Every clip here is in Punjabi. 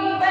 be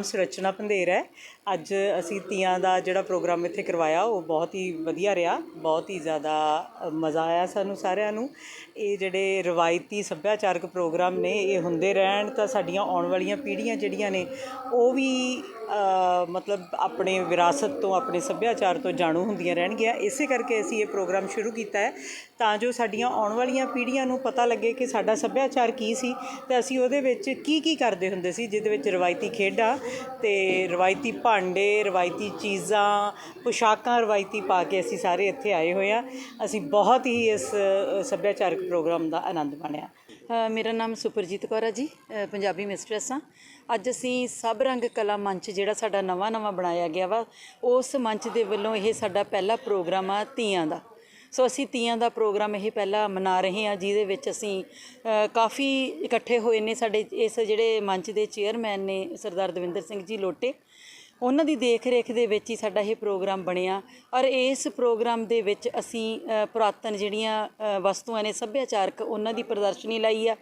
ਨਾਮ ਸੁਰਚਨਾ ਪੰਧੇਰ ਹੈ। ਅੱਜ ਅਸੀਂ ਤੀਆਂ ਦਾ ਜਿਹੜਾ ਪ੍ਰੋਗਰਾਮ ਇੱਥੇ ਕਰਵਾਇਆ, ਉਹ ਬਹੁਤ ਹੀ ਵਧੀਆ ਰਿਹਾ, ਬਹੁਤ ਹੀ ਜ਼ਿਆਦਾ ਮਜ਼ਾ ਆਇਆ ਸਾਨੂੰ ਸਾਰਿਆਂ ਨੂੰ। ਇਹ ਜਿਹੜੇ ਰਵਾਇਤੀ ਸੱਭਿਆਚਾਰਕ ਪ੍ਰੋਗਰਾਮ ਨੇ, ਇਹ ਹੁੰਦੇ ਰਹਿਣ ਤਾਂ ਸਾਡੀਆਂ ਆਉਣ ਵਾਲੀਆਂ ਪੀੜ੍ਹੀਆਂ ਜਿਹੜੀਆਂ ਨੇ, ਉਹ ਵੀ ਮਤਲਬ ਆਪਣੇ ਵਿਰਾਸਤ ਤੋਂ, ਆਪਣੇ ਸੱਭਿਆਚਾਰ ਤੋਂ ਜਾਣੂ ਹੁੰਦੀਆਂ ਰਹਿਣਗੀਆਂ। ਇਸੇ ਕਰਕੇ ਅਸੀਂ ਇਹ ਪ੍ਰੋਗਰਾਮ ਸ਼ੁਰੂ ਕੀਤਾ ਹੈ ਤਾਂ ਜੋ ਸਾਡੀਆਂ ਆਉਣ ਵਾਲੀਆਂ ਪੀੜ੍ਹੀਆਂ ਨੂੰ ਪਤਾ ਲੱਗੇ ਕਿ ਸਾਡਾ ਸੱਭਿਆਚਾਰ ਕੀ ਸੀ ਤੇ ਅਸੀਂ ਉਹਦੇ ਵਿੱਚ ਕੀ ਕੀ ਕਰਦੇ ਹੁੰਦੇ ਸੀ, ਜਿਹਦੇ ਵਿੱਚ ਰਵਾਇਤੀ ਖੇਡਾਂ ਤੇ ਰਵਾਇਤੀ ਭਾਂਡੇ, ਰਵਾਇਤੀ ਚੀਜ਼ਾਂ, ਪੁਸ਼ਾਕਾਂ ਰਵਾਇਤੀ ਪਾ ਕੇ ਅਸੀਂ ਸਾਰੇ ਇੱਥੇ ਆਏ ਹੋਏ ਆ ਅਸੀਂ ਬਹੁਤ ਹੀ ਇਸ ਸੱਭਿਆਚਾਰਕ ਪ੍ਰੋਗਰਾਮ ਦਾ ਆਨੰਦ ਮਾਣਿਆ। ਮੇਰਾ ਨਾਮ ਸੁਪਰਜੀਤ ਕੌਰ ਹੈ ਜੀ ਪੰਜਾਬੀ ਮਿਸਟਰੈਸ ਹਾਂ ਅੱਜ ਅਸੀਂ ਸਭ ਰੰਗ ਕਲਾ ਮੰਚ ਜਿਹੜਾ ਸਾਡਾ ਨਵਾਂ ਨਵਾਂ ਬਣਾਇਆ ਗਿਆ ਵਾ, ਉਸ ਮੰਚ ਦੇ ਵੱਲੋਂ ਇਹ ਸਾਡਾ ਪਹਿਲਾ ਪ੍ਰੋਗਰਾਮ ਆ ਤੀਆਂ ਦਾ। ਸੋ ਅਸੀਂ ਤੀਆਂ ਦਾ ਪ੍ਰੋਗਰਾਮ ਇਹ ਪਹਿਲਾਂ ਮਨਾ ਰਹੇ ਹਾਂ, ਜਿਹਦੇ ਵਿੱਚ ਅਸੀਂ ਕਾਫੀ ਇਕੱਠੇ ਹੋਏ ਨੇ ਸਾਡੇ ਇਸ ਜਿਹੜੇ ਮੰਚ ਦੇ ਚੇਅਰਮੈਨ ਨੇ ਸਰਦਾਰ ਦਵਿੰਦਰ ਸਿੰਘ ਜੀ ਲੋਟੇ। ਉਹਨਾਂ ਦੀ ਦੇਖ ਰੇਖ ਦੇ ਵਿੱਚ ਹੀ ਸਾਡਾ ਇਹ ਪ੍ਰੋਗਰਾਮ ਬਣਿਆ। ਔਰ ਇਸ ਪ੍ਰੋਗਰਾਮ ਦੇ ਵਿੱਚ ਅਸੀਂ ਪੁਰਾਤਨ ਜਿਹੜੀਆਂ ਵਸਤੂਆਂ ਨੇ ਸੱਭਿਆਚਾਰਕ ਉਹਨਾਂ ਦੀ ਪ੍ਰਦਰਸ਼ਨੀ ਲਾਈ ਆ।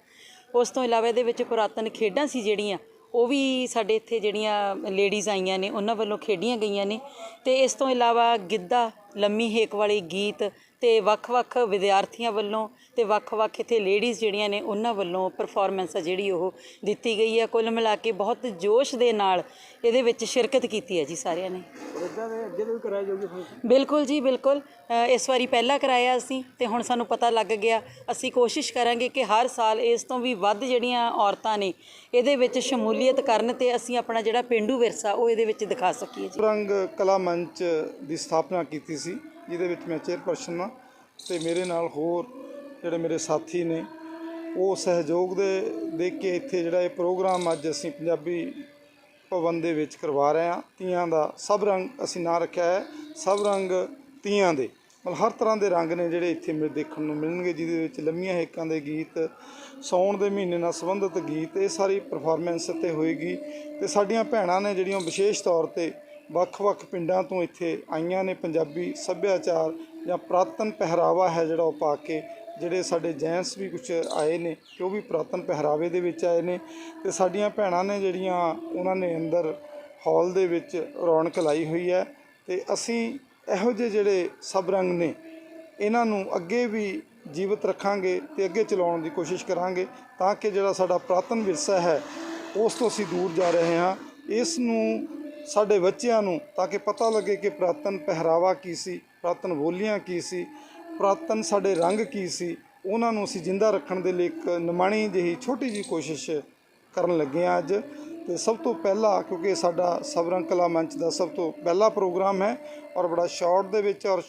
ਉਸ ਤੋਂ ਇਲਾਵਾ ਇਹਦੇ ਵਿੱਚ ਪੁਰਾਤਨ ਖੇਡਾਂ ਸੀ ਜਿਹੜੀਆਂ, ਉਹ ਵੀ ਸਾਡੇ ਇੱਥੇ ਜਿਹੜੀਆਂ ਲੇਡੀਜ਼ ਆਈਆਂ ਨੇ, ਉਹਨਾਂ ਵੱਲੋਂ ਖੇਡੀਆਂ ਗਈਆਂ ਨੇ। ਤੇ ਇਸ ਤੋਂ ਇਲਾਵਾ ਗਿੱਧਾ, ਲੰਮੀ ਹੇਕ ਵਾਲੇ ਗੀਤ ਤੇ ਵੱਖ-ਵੱਖ ਵਿਦਿਆਰਥੀਆਂ ਵੱਲੋਂ ਤੇ ਵੱਖ-ਵੱਖ ਇੱਥੇ ਲੇਡੀਜ਼ ਜਿਹੜੀਆਂ ਨੇ ਉਹਨਾਂ ਵੱਲੋਂ ਪਰਫਾਰਮੈਂਸ ਆ ਜਿਹੜੀ ਉਹ ਦਿੱਤੀ ਗਈ ਹੈ ਕੁੱਲ ਮਿਲਾ ਕੇ ਬਹੁਤ ਜੋਸ਼ ਦੇ ਨਾਲ ਇਹਦੇ ਵਿੱਚ ਸ਼ਿਰਕਤ ਕੀਤੀ ਹੈ ਜੀ ਸਾਰਿਆਂ ਨੇ। ਬਿਲਕੁਲ ਜੀ ਬਿਲਕੁਲ। ਇਸ ਵਾਰੀ ਪਹਿਲਾਂ ਕਰਾਇਆ ਅਸੀਂ ਤੇ ਹੁਣ ਸਾਨੂੰ ਪਤਾ ਲੱਗ ਗਿਆ। ਅਸੀਂ ਕੋਸ਼ਿਸ਼ ਕਰਾਂਗੇ ਕਿ ਹਰ ਸਾਲ ਇਸ ਤੋਂ ਵੀ ਵੱਧ ਜਿਹੜੀਆਂ ਔਰਤਾਂ ਨੇ ਇਹਦੇ ਵਿੱਚ ਸ਼ਮੂਲੀਅਤ ਕਰਨ ਤੇ ਅਸੀਂ ਆਪਣਾ ਜਿਹੜਾ ਪਿੰਡੂ ਵਿਰਸਾ ਉਹ ਇਹਦੇ ਵਿੱਚ ਦਿਖਾ ਸਕੀਏ ਜੀ। ਰੰਗ ਕਲਾ ਮੰਚ ਦੀ ਸਥਾਪਨਾ ਕੀਤੀ ਸੀ। ਜਿਹਦੇ ਵਿੱਚ ਮੈਂ ਚੇਅਰਪਰਸਨ ਹਾਂ ਤੇ ਮੇਰੇ ਨਾਲ ਹੋਰ ਜਿਹੜੇ ਮੇਰੇ ਸਾਥੀ ਨੇ, ਉਹ ਸਹਿਯੋਗ ਦੇ ਦੇਖ ਕੇ ਇੱਥੇ ਜਿਹੜਾ ਇਹ ਪ੍ਰੋਗਰਾਮ ਅੱਜ ਅਸੀਂ ਪੰਜਾਬੀ ਭਵਨ ਦੇ ਵਿੱਚ ਕਰਵਾ ਰਹੇ ਹਾਂ। ਤੀਆਂ ਦਾ ਸਭ ਰੰਗ ਅਸੀਂ ਨਾਂ ਰੱਖਿਆ ਹੈ, ਸਭ ਰੰਗ ਤੀਆਂ ਦੇ। ਮਤਲਬ ਹਰ ਤਰ੍ਹਾਂ ਦੇ ਰੰਗ ਨੇ ਜਿਹੜੇ ਇੱਥੇ ਮਿਲ ਦੇਖਣ ਨੂੰ ਮਿਲਣਗੇ, ਜਿਹਦੇ ਵਿੱਚ ਲੰਮੀਆਂ ਹੇਕਾਂ ਦੇ ਗੀਤ ਸੌਣ ਦੇ ਮਹੀਨੇ ਨਾਲ ਸੰਬੰਧਿਤ ਗੀਤ, ਇਹ ਸਾਰੀ ਪਰਫਾਰਮੈਂਸ ਇੱਥੇ ਹੋਏਗੀ। ਤੇ ਸਾਡੀਆਂ ਭੈਣਾਂ ਨੇ ਜਿਹੜੀਆਂ ਵਿਸ਼ੇਸ਼ ਤੌਰ ਤੇ ਵੱਖ-ਵੱਖ ਪਿੰਡਾਂ ਤੋਂ ਇੱਥੇ ਆਈਆਂ ਨੇ ਪੰਜਾਬੀ ਸੱਭਿਆਚਾਰ ਜਾਂ ਪ੍ਰਾਤਨ ਪਹਿਰਾਵਾ ਹੈ ਜਿਹੜਾ ਉਹ ਪਾ ਕੇ, ਜਿਹੜੇ ਸਾਡੇ ਜੈਂਟਸ ਵੀ ਕੁਝ ਆਏ ਨੇ ਕਿ ਉਹ ਵੀ ਪੁਰਾਤਨ ਪਹਿਰਾਵੇ ਦੇ ਵਿੱਚ ਆਏ ਨੇ। ਤੇ ਸਾਡੀਆਂ ਭੈਣਾਂ ਨੇ ਜਿਹੜੀਆਂ ਉਹਨਾਂ ਨੇ ਅੰਦਰ ਹਾਲ ਦੇ ਵਿੱਚ ਰੌਣਕ ਲਾਈ ਹੋਈ ਹੈ। ਤੇ ਅਸੀਂ ਇਹੋ ਜਿਹੇ ਜਿਹੜੇ ਸਭ ਰੰਗ ਨੇ, ਇਹਨਾਂ ਨੂੰ ਅੱਗੇ ਵੀ ਜੀਵਤ ਰੱਖਾਂਗੇ ਤੇ ਅੱਗੇ ਚਲਾਉਣ ਦੀ ਕੋਸ਼ਿਸ਼ ਕਰਾਂਗੇ, ਤਾਂ ਕਿ ਜਿਹੜਾ ਸਾਡਾ ਪੁਰਾਤਨ ਵਿਰਸਾ ਹੈ, ਉਸ ਤੋਂ ਅਸੀਂ ਦੂਰ ਜਾ ਰਹੇ ਹਾਂ। ਇਸ ਨੂੰ ਸਾਡੇ ਬੱਚਿਆਂ ਨੂੰ ਤਾਂ ਕਿ ਪਤਾ ਲੱਗੇ ਕਿ ਪੁਰਾਤਨ ਪਹਿਰਾਵਾ ਕੀ ਸੀ, ਪੁਰਾਤਨ ਬੋਲੀਆਂ ਕੀ ਸੀ, ਪੁਰਾਤਨ ਸਾਡੇ ਰੰਗ ਕੀ ਸੀ, ਉਹਨਾਂ ਨੂੰ ਅਸੀਂ ਜਿੰਦਾ ਰੱਖਣ ਦੇ ਲਈ ਇੱਕ ਨਿਮਾਣੀ ਜਿਹੀ ਛੋਟੀ ਜਿਹੀ ਕੋਸ਼ਿਸ਼ ਕਰਨ ਲੱਗੇ ਹਾਂ ਅੱਜ। ਤੇ ਸਭ ਤੋਂ ਪਹਿਲਾ, ਕਿਉਂਕਿ ਸਾਡਾ ਸਬਰੰਗ ਕਲਾ ਮੰਚ ਦਾ ਸਭ ਤੋਂ ਪਹਿਲਾ ਪ੍ਰੋਗਰਾਮ ਹੈ ਔਰ ਬੜਾ ਸ਼ਾਰਟ ਦੇ ਵਿੱਚ ਔਰ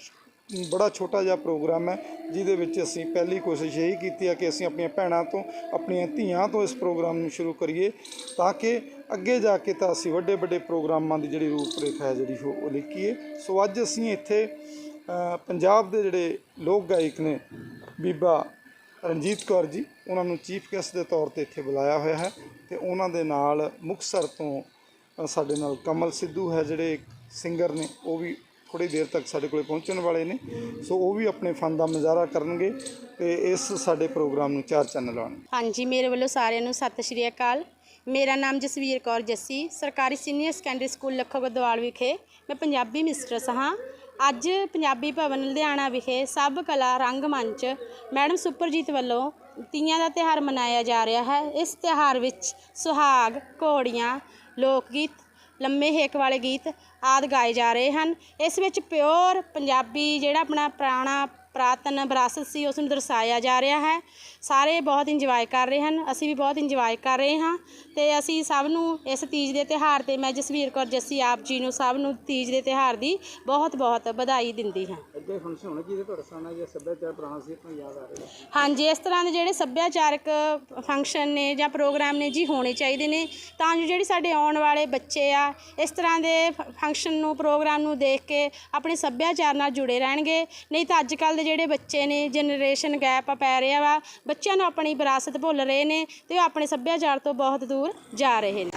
ਬੜਾ ਛੋਟਾ ਜਿਹਾ ਪ੍ਰੋਗਰਾਮ ਹੈ, ਜਿਹਦੇ ਵਿੱਚ ਅਸੀਂ ਪਹਿਲੀ ਕੋਸ਼ਿਸ਼ ਇਹੀ ਕੀਤੀ ਹੈ ਕਿ ਅਸੀਂ ਆਪਣੀਆਂ ਭੈਣਾਂ ਤੋਂ, ਆਪਣੀਆਂ ਧੀਆਂ ਤੋਂ ਇਸ ਪ੍ਰੋਗਰਾਮ ਨੂੰ ਸ਼ੁਰੂ ਕਰੀਏ, ਤਾਂ ਕਿ ਅੱਗੇ ਜਾ ਕੇ ਤਾਂ ਅਸੀਂ ਵੱਡੇ ਵੱਡੇ ਪ੍ਰੋਗਰਾਮਾਂ ਦੀ ਜਿਹੜੀ ਰੂਪਰੇਖਾ ਹੈ ਜਿਹੜੀ ਉਹ ਉਹ ਲਿਖੀਏ ਸੋ ਅੱਜ ਅਸੀਂ ਇੱਥੇ ਪੰਜਾਬ ਦੇ ਜਿਹੜੇ ਲੋਕ ਗਾਇਕ ਨੇ, ਬੀਬਾ ਰਣਜੀਤ ਕੌਰ ਜੀ, ਉਹਨਾਂ ਨੂੰ ਚੀਫ ਗੈਸਟ ਦੇ ਤੌਰ ਤੇ ਇੱਥੇ ਬੁਲਾਇਆ ਹੋਇਆ ਹੈ ਤੇ ਉਹਨਾਂ ਦੇ ਨਾਲ ਮੁਕਤਸਰ ਤੋਂ ਸਾਡੇ ਨਾਲ ਕਮਲ ਸਿੱਧੂ ਹੈ, ਜਿਹੜੇ ਸਿੰਗਰ ਨੇ, ਉਹ ਵੀ ਥੋੜੀ ਦੇਰ ਤੱਕ ਸਾਡੇ ਕੋਲੇ ਪਹੁੰਚਣ ਵਾਲੇ ਨੇ। ਸੋ ਉਹ ਵੀ ਆਪਣੇ ਫਨ ਦਾ ਮੁਜ਼ਾਹਰਾ ਕਰਨਗੇ ਤੇ ਇਸ ਸਾਡੇ ਪ੍ਰੋਗਰਾਮ ਨੂੰ ਚਾਰ ਚੰਨ ਆਉਣਗੇ। ਹਾਂਜੀ, ਮੇਰੇ ਵੱਲੋਂ ਸਾਰਿਆਂ ਨੂੰ ਸਤਿ ਸ਼੍ਰੀ ਅਕਾਲ। ਮੇਰਾ ਨਾਮ ਜਸਵੀਰ ਕੌਰ ਜੱਸੀ, ਸਰਕਾਰੀ senior secondary school Lakho Gadwal ਵਿਖੇ ਮੈਂ ਪੰਜਾਬੀ ਮਿਸਟਰਸ ਹਾਂ। ਅੱਜ ਪੰਜਾਬੀ ਭਵਨ ਲੁਧਿਆਣਾ ਵਿਖੇ ਸਭ ਕਲਾ ਰੰਗਮੰਚ ਮੈਡਮ ਸੁਪਰਜੀਤ ਵੱਲੋਂ ਤੀਆਂ ਦਾ ਤਿਉਹਾਰ ਮਨਾਇਆ ਜਾ ਰਿਹਾ ਹੈ। ਇਸ ਤਿਉਹਾਰ ਵਿੱਚ ਸੁਹਾਗ, ਘੋੜੀਆਂ ਲੋਕ ਗੀਤ ਲੰਮੇ ਹੇਕ ਵਾਲੇ ਗੀਤ ਆਦਿ ਗਾਏ ਜਾ ਰਹੇ ਹਨ। ਇਸ ਵਿੱਚ ਪਿਓਰ ਪੰਜਾਬੀ ਜਿਹੜਾ ਆਪਣਾ ਪੁਰਾਣਾ ਪ੍ਰਾਤਨ ਵਿਰਾਸਤ ਸੀ ਉਸ ਨੂੰ ਦਰਸਾਇਆ ਜਾ ਰਿਹਾ ਹੈ। ਸਾਰੇ ਬਹੁਤ ਇੰਜੋਏ ਕਰ ਰਹੇ ਹਨ। ਅਸੀਂ ਵੀ ਬਹੁਤ ਇੰਜੋਏ ਕਰ ਰਹੇ ਹਾਂ ਤੇ ਅਸੀਂ ਸਭ ਨੂੰ ਇਸ ਤੀਜ ਦੇ ਤਿਉਹਾਰ ਤੇ ਮੈਂ ਜਸਵੀਰ ਕੌਰ ਜੱਸੀ ਆਪ ਜੀ ਨੂੰ ਸਭ ਨੂੰ ਤੀਜ ਦੇ ਤਿਉਹਾਰ ਦੀ ਬਹੁਤ ਬਹੁਤ ਵਧਾਈ ਦਿੰਦੀ ਹਾਂ। ਅੱਗੇ ਫੰਕਸ਼ਨ ਹੋਣਾ ਜਿਹਦੇ ਤੁਹਾਡਾ ਸਾਨਾ ਜਾਂ ਸੱਭਿਆਚਾਰ ਪੁਰਾਣਾ ਸੀ ਆਪਣਾ ਯਾਦ ਆ ਰਿਹਾ। ਹਾਂਜੀ ਇਸ ਤਰ੍ਹਾਂ ਦੇ ਜਿਹੜੇ ਸੱਭਿਆਚਾਰਕ ਫੰਕਸ਼ਨ ਨੇ ਜਾਂ ਪ੍ਰੋਗਰਾਮ ਨੇ ਜੀ ਹੋਣੇ ਚਾਹੀਦੇ ਨੇ। ਤਾਂ ਜੋ ਜਿਹੜੀ ਸਾਡੇ ਆਉਣ ਵਾਲੇ ਬੱਚੇ ਆ ਇਸ ਤਰ੍ਹਾਂ ਦੇ ਫੰਕਸ਼ਨ ਨੂੰ ਪ੍ਰੋਗਰਾਮ ਨੂੰ ਦੇਖ ਕੇ ਆਪਣੇ ਸੱਭਿਆਚਾਰ ਨਾਲ ਜੁੜੇ ਰਹਿਣਗੇ। ਨਹੀਂ ਤਾਂ ਅੱਜ ਕੱਲ ਦੇ ਜਿਹੜੇ ਬੱਚੇ ਨੇ ਜਨਰੇਸ਼ਨ ਗੈਪ ਪੈ ਰਿਹਾ ਵਾ, ਬੱਚਿਆਂ ਨੂੰ ਆਪਣੀ ਵਿਰਾਸਤ ਭੁੱਲ ਰਹੇ ਨੇ ਤੇ ਉਹ ਆਪਣੇ ਸੱਭਿਆਚਾਰ ਤੋਂ ਬਹੁਤ ਦੂਰ ਜਾ ਰਹੇ ਨੇ।